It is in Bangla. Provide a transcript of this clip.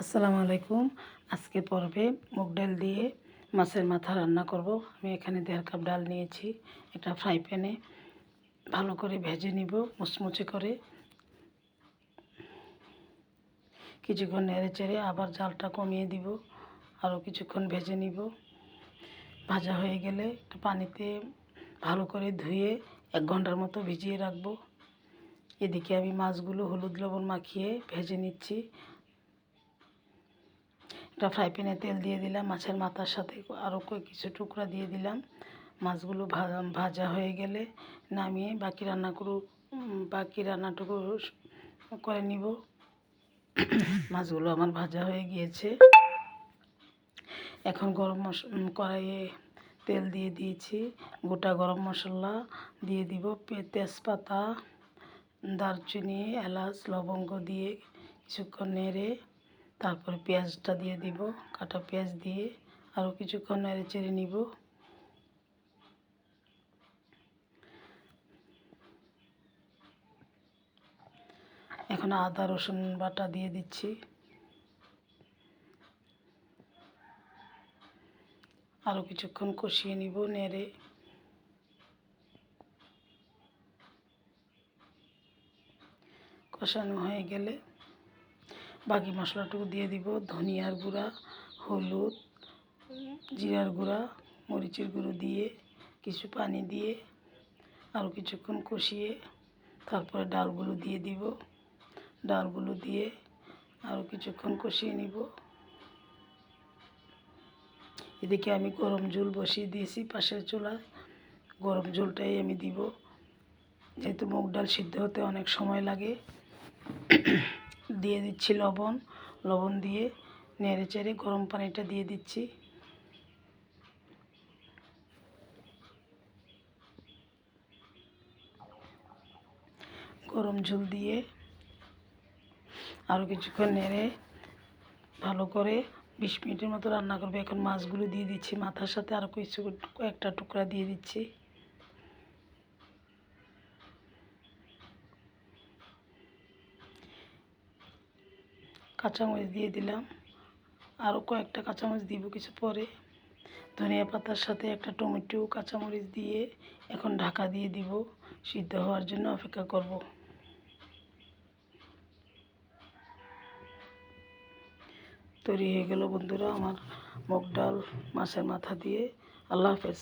আসসালামু আলাইকুম। আজকে পর্বে মুগ ডাল দিয়ে মাছের মাথা রান্না করব। আমি এখানে দেড় কাপ ডাল নিয়েছি এটা ফ্রাই প্যানে। ভালো করে ভেজে নিব, মুচমুচে করে। কিছুক্ষণ নেড়ে চেড়ে আবার জালটা কমিয়ে দিব, আরও কিছুক্ষণ ভেজে নিব। ভাজা হয়ে গেলে পানিতে ভালো করে ধুয়ে এক ঘণ্টার মতো ভিজিয়ে রাখব। এদিকে আমি মাছগুলো হলুদ লবণ মাখিয়ে ভেজে নিচ্ছি। একটা ফ্রাই প্যানে তেল দিয়ে দিলাম, মাছের মাথার সাথে আরও কিছু টুকরা দিয়ে দিলাম। মাছগুলো ভাজা হয়ে গেলে নামিয়ে বাকি রান্না করু বাকি রান্নাটুকু করে নিব। মাছগুলো আমার ভাজা হয়ে গিয়েছে। এখন গরম মশ কড়াইয়ে তেল দিয়ে দিয়েছি। গোটা গরম মশলা দিয়ে দিব। তেজপাতা, দারচিনি, এলাচ, লবঙ্গ দিয়ে কিছুক্ষণ নেড়ে তারপরে পেঁয়াজটা দিয়ে দিব, কাটা পেঁয়াজ দিয়ে আরও কিছুক্ষণ নেড়ে চেড়ে নিব। এখন আদা, রসুন বাটা দিয়ে দিচ্ছি। আরও কিছুক্ষণ কষিয়ে নিব নেড়ে। কষানো হয়ে গেলে বাকি মশলাটুকু দিয়ে দিব। ধনিয়ার গুঁড়া, হলুদ, জিরার গুঁড়া, মরিচের গুঁড়ো দিয়ে, কিছু পানি দিয়ে আরও কিছুক্ষণ কষিয়ে তারপরে ডালগুলো দিয়ে দিব। ডালগুলো দিয়ে আরও কিছুক্ষণ কষিয়ে নিব। এদিকে আমি গরম ঝোল বসিয়ে দিয়েছি পাশের চুলায়। গরম ঝোলটাই আমি দিব। যেহেতু মুগ ডাল সিদ্ধ হতে অনেক সময় লাগে দিয়ে দিচ্ছি লবণ লবণ দিয়ে নেড়ে চেড়ে গরম পানিটা দিয়ে দিচ্ছি। গরম ঝোল দিয়ে আরও কিছুক্ষণ নেড়ে ভালো করে বিশ মিনিটের মতো রান্না করবে। এখন মাছগুলো দিয়ে দিচ্ছি, মাথার সাথে আরও কিছু একটা টুকরা দিয়ে দিচ্ছি। কাঁচামরিচ দিয়ে দিলাম। আরও কয়েকটা কাঁচামরিচ দিব কিছু পরে। ধনিয়া পাতার সাথে একটা টমেটো, কাঁচামরিচ দিয়ে এখন ঢাকা দিয়ে দিব। সিদ্ধ হওয়ার জন্য অপেক্ষা করব। তৈরি হয়ে গেল বন্ধুরা আমার মুগ ডাল মাছের মাথা দিয়ে। আল্লাহ হাফেজ।